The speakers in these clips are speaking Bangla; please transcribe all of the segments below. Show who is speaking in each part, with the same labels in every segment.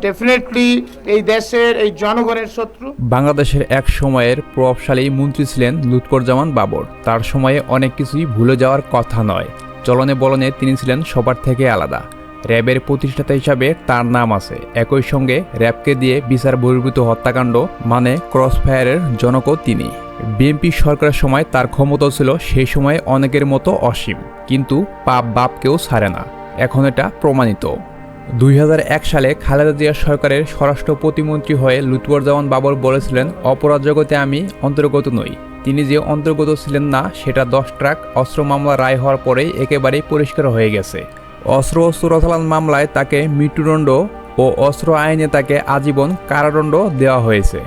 Speaker 1: ডেফিনেটলি এই দেশের, এই জনগণের
Speaker 2: বাংলাদেশের এক সময়ের প্রভাবশালী মন্ত্রী ছিলেন লুৎফরজামান বাবর। তার সময়ে অনেক কিছুই ভুলে যাওয়ার কথা নয়। চলনে বলনে তিনি ছিলেন সবার থেকে আলাদা। র্যাবের প্রতিষ্ঠাতা হিসাবে তার নাম আছে। একই সঙ্গে র্যাবকে দিয়ে বিচার বহির্ভূত হত্যাকাণ্ড মানে ক্রসফায়ারের জনকও তিনি। বিএনপি সরকারের সময় তার ক্ষমতা ছিল সেই সময়ে অনেকের মতো অসীম। কিন্তু পাপ বাপকেও ছাড়ে না। এখন এটা প্রমাণিত। দুই হাজার এক সালে খালেদা জিয়া সরকারের স্বরাষ্ট্র প্রতিমন্ত্রী হয়ে লুৎফরজামান বাবর বলেছিলেন, অপরাধ জগতে আমি অন্তর্গত নই। তিনি যে অন্তর্গত ছিলেন না, সেটা দশ ট্রাক অস্ত্র মামলা রায় হওয়ার পরেই একেবারেই পরিষ্কার হয়ে গেছে। অস্ত্র চোরাচালান মামলায় তাকে মৃত্যুদণ্ড ও অস্ত্র আইনে তাকে আজীবন কারাদণ্ড দেওয়া হয়েছে।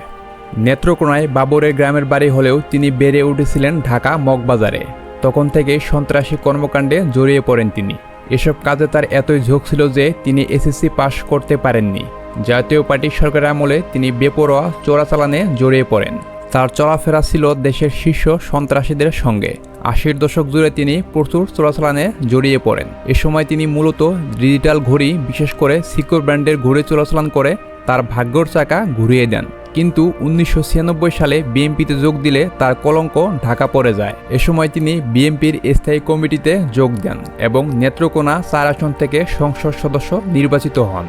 Speaker 2: নেত্রকোনায় বাবরের গ্রামের বাড়ি হলেও তিনি বেড়ে উঠেছিলেন ঢাকা মগবাজারে। তখন থেকে সন্ত্রাসী কর্মকাণ্ডে জড়িয়ে পড়েন তিনি। এসব কাজে তার এতই ঝোঁক ছিল যে তিনি এসএসসি পাশ করতে পারেননি। জাতীয় পার্টি সরকারের আমলে তিনি বেপরোয়া চোরাচালানে জড়িয়ে পড়েন। তার চলাফেরা ছিল দেশের শীর্ষ সন্ত্রাসীদের সঙ্গে। আশির দশক জুড়ে তিনি প্রচুর চোরাচালানে জড়িয়ে পড়েন। এ সময় তিনি মূলত ডিজিটাল ঘড়ি, বিশেষ করে সিকিউর ব্র্যান্ডের ঘড়ি চোরাচালান করে তার ভাগ্যর চাকা ঘুরিয়ে দেন। কিন্তু উনিশশো ছিয়ানব্বই সালে বিএনপিতে যোগ দিলে তার কলঙ্ক ঢাকা পড়ে যায়। এ সময় তিনি বিএনপির স্থায়ী কমিটিতে যোগ দেন এবং নেত্রকোনা চার আসন থেকে সংসদ সদস্য নির্বাচিত হন।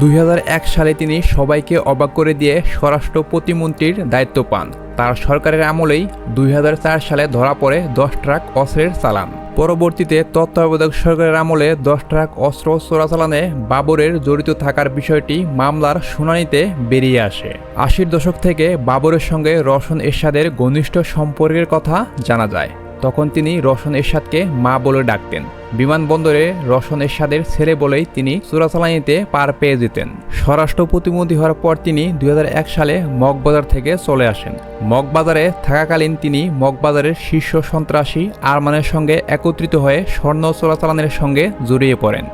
Speaker 2: দুই হাজার এক সালে তিনি সবাইকে অবাক করে দিয়ে স্বরাষ্ট্র প্রতিমন্ত্রীর দায়িত্ব পান। তার সরকারের আমলেই দুই হাজার চার সালে ধরা পড়ে দশ ট্রাক অস্ত্রের চালান। পরবর্তীতে তত্ত্বাবধায়ক সরকারের আমলে দশ ট্রাক অস্ত্র চোরাচালানে বাবরের জড়িত থাকার বিষয়টি মামলার শুনানিতে বেরিয়ে আসে। আশির দশক থেকে বাবরের সঙ্গে রশন এরশাদের ঘনিষ্ঠ সম্পর্কের কথা জানা যায়। তখন তিনি রশন এরশাদকে মা বলে ডাকতেন। বিমানবন্দরে রশন এরশাদের ছেলে বলেই তিনি চোরাচালানিতে পার পেয়ে যেতেন। স্বরাষ্ট্র প্রতিমন্ত্রী হওয়ার পর তিনি দুই হাজার এক সালে মগবাজার থেকে চলে আসেন। মগবাজারে থাকাকালীন তিনি মগবাজারের শীর্ষ সন্ত্রাসী আরমানের সঙ্গে একত্রিত হয়ে স্বর্ণ চোরাচালানের সঙ্গে জড়িয়ে পড়েন।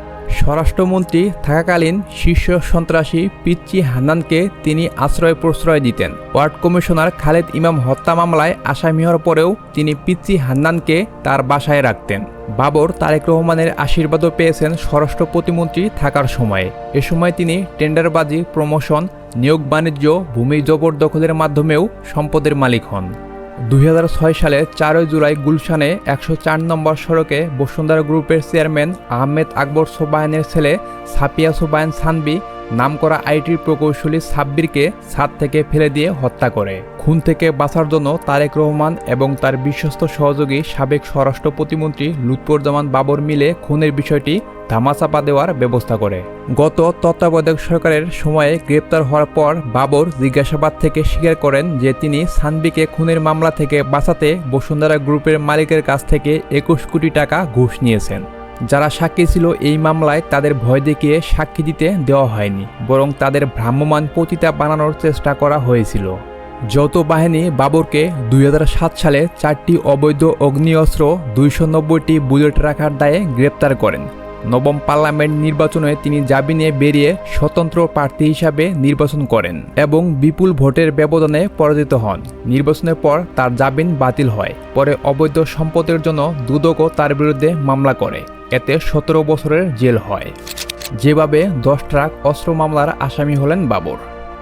Speaker 2: স্বরাষ্ট্রমন্ত্রী থাকাকালীন শীর্ষ সন্ত্রাসী পিচ্চি হান্নানকে তিনি আশ্রয় প্রশ্রয় দিতেন। ওয়ার্ড কমিশনার খালেদ ইমাম হত্যা মামলায় আসামি হওয়ার পরেও তিনি পিচ্চি হান্নানকে তার বাসায় রাখতেন। বাবর তারেক রহমানের আশীর্বাদও পেয়েছেন স্বরাষ্ট্র প্রতিমন্ত্রী থাকার সময়ে। এ সময় তিনি টেন্ডারবাজি, প্রমোশন, নিয়োগ বাণিজ্য, ভূমি জবরদখলের মাধ্যমেও সম্পদের মালিক হন। দুই হাজার ছয় সালে চারই জুলাই গুলশানে একশো চার নম্বর সড়কে বসুন্ধরা গ্রুপের চেয়ারম্যান আহমেদ আকবর সোবায়নের ছেলে সাপিয়া সোবায়ন সানবি নামকরা আইটির প্রকৌশলী সাব্বিরকে ছাদ থেকে ফেলে দিয়ে হত্যা করে। খুন থেকে বাঁচার জন্য তারেক রহমান এবং তার বিশ্বস্ত সহযোগী সাবেক স্বরাষ্ট্র প্রতিমন্ত্রী লুৎফরজামান বাবর মিলে খুনের বিষয়টি ধামাচাপা দেওয়ার ব্যবস্থা করে। গত তত্ত্বাবধায়ক সরকারের সময়ে গ্রেপ্তার হওয়ার পর বাবর জিজ্ঞাসাবাদ থেকে স্বীকার করেন যে তিনি সানবিকে খুনের মামলা থেকে বাঁচাতে বসুন্ধরা গ্রুপের মালিকের কাছ থেকে একুশ কোটি টাকা ঘুষ নিয়েছেন। যারা সাক্ষী ছিল এই মামলায় তাদের ভয় দেখিয়ে সাক্ষী দিতে দেওয়া হয়নি, বরং তাদের ভ্রাম্যমাণ পতিতা বানানোর চেষ্টা করা হয়েছিল। যৌথ বাহিনী বাবরকে দুই হাজার সাত সালে চারটি অবৈধ অগ্নিঅস্ত্র, দুইশো নব্বইটি বুলেট রাখার দায়ে গ্রেপ্তার করেন। নবম পার্লামেন্ট নির্বাচনে তিনি জামিনে বেরিয়ে স্বতন্ত্র প্রার্থী হিসাবে নির্বাচন করেন এবং বিপুল ভোটের ব্যবধানে পরাজিত হন। নির্বাচনের পর তার জামিন বাতিল হয়। পরে অবৈধ সম্পদের জন্য দুদকও তার বিরুদ্ধে মামলা করে। এতে সতেরো বছরের জেল হয়। যেভাবে দশ ট্রাক অস্ত্র মামলার আসামি হলেন বাবর।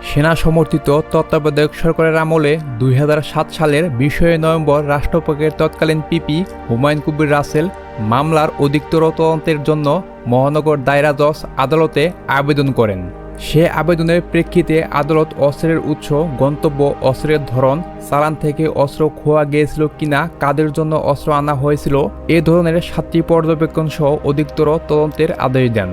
Speaker 2: সেনা সমর্থিত তত্ত্বাবধায়ক সরকারের আমলে দুই হাজার সাত সালের বিশে নভেম্বর রাষ্ট্রপক্ষের তৎকালীন পিপি হুমায়ুন কবির রাসেল মামলার অধিকতর তদন্তের জন্য মহানগর দায়রা জজ আদালতে আবেদন করেন। সে আবেদনের প্রেক্ষিতে আদালত অস্ত্রের উৎস, গন্তব্য, অস্ত্রের ধরন, চালান থেকে অস্ত্র খোয়া গিয়েছিল কিনা, কাদের জন্য অস্ত্র আনা হয়েছিল, এ ধরনের সাতটি পর্যবেক্ষণ সহ অধিকতর তদন্তের আদেশ দেন।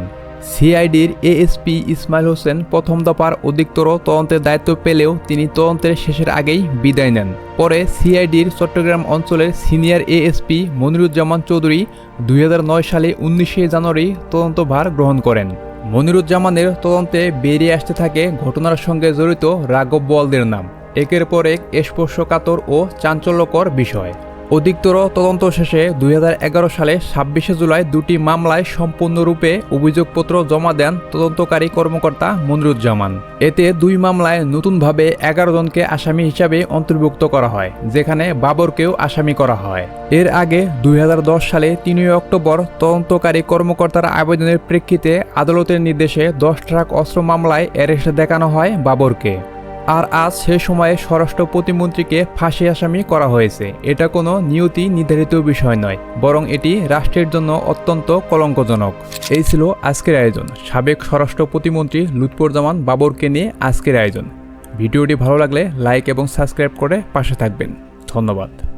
Speaker 2: সিআইডির এএসপি ইসমাইল হোসেন প্রথম দফার অধিকতর তদন্তের দায়িত্ব পেলেও তিনি তদন্তের শেষের আগেই বিদায় নেন। পরে সিআইডির চট্টগ্রাম অঞ্চলের সিনিয়র এএসপি মনিরুজ্জামান চৌধুরী দুই হাজার নয় সালে উনিশে জানুয়ারি তদন্তভার গ্রহণ করেন। মনিরুজ্জামানের তদন্তে বেরিয়ে আসতে থাকে ঘটনার সঙ্গে জড়িত রাঘব বোয়ালদের নাম। একের পর এক স্পর্শকাতর ও চাঞ্চল্যকর বিষয়। অধিকতর তদন্ত শেষে দুই হাজার এগারো সালে ছাব্বিশে জুলাই দুটি মামলায় সম্পূর্ণরূপে অভিযোগপত্র জমা দেন তদন্তকারী কর্মকর্তা মনিরুজ্জামান। এতে দুই মামলায় নতুনভাবে এগারো জনকে আসামি হিসাবে অন্তর্ভুক্ত করা হয়, যেখানে বাবরকেও আসামি করা হয়। এর আগে দুই হাজার দশ সালে তিনই অক্টোবর তদন্তকারী কর্মকর্তার আবেদনের প্রেক্ষিতে আদালতের নির্দেশে দশ ট্রাক অস্ত্র মামলায় অ্যারেস্ট দেখানো হয় বাবরকে। আর আজ সে সময়ে স্বরাষ্ট্র প্রতিমন্ত্রীকে ফাঁসি আসামি করা হয়েছে। এটা কোনো নিয়তি নির্ধারিত বিষয় নয়, বরং এটি রাষ্ট্রের জন্য অত্যন্ত কলঙ্কজনক। এই ছিল আজকের আয়োজন। সাবেক স্বরাষ্ট্র প্রতিমন্ত্রী লুৎফরজামান বাবরকে নিয়ে আজকের আয়োজন। ভিডিওটি ভালো লাগলে লাইক এবং সাবস্ক্রাইব করে পাশে থাকবেন। ধন্যবাদ।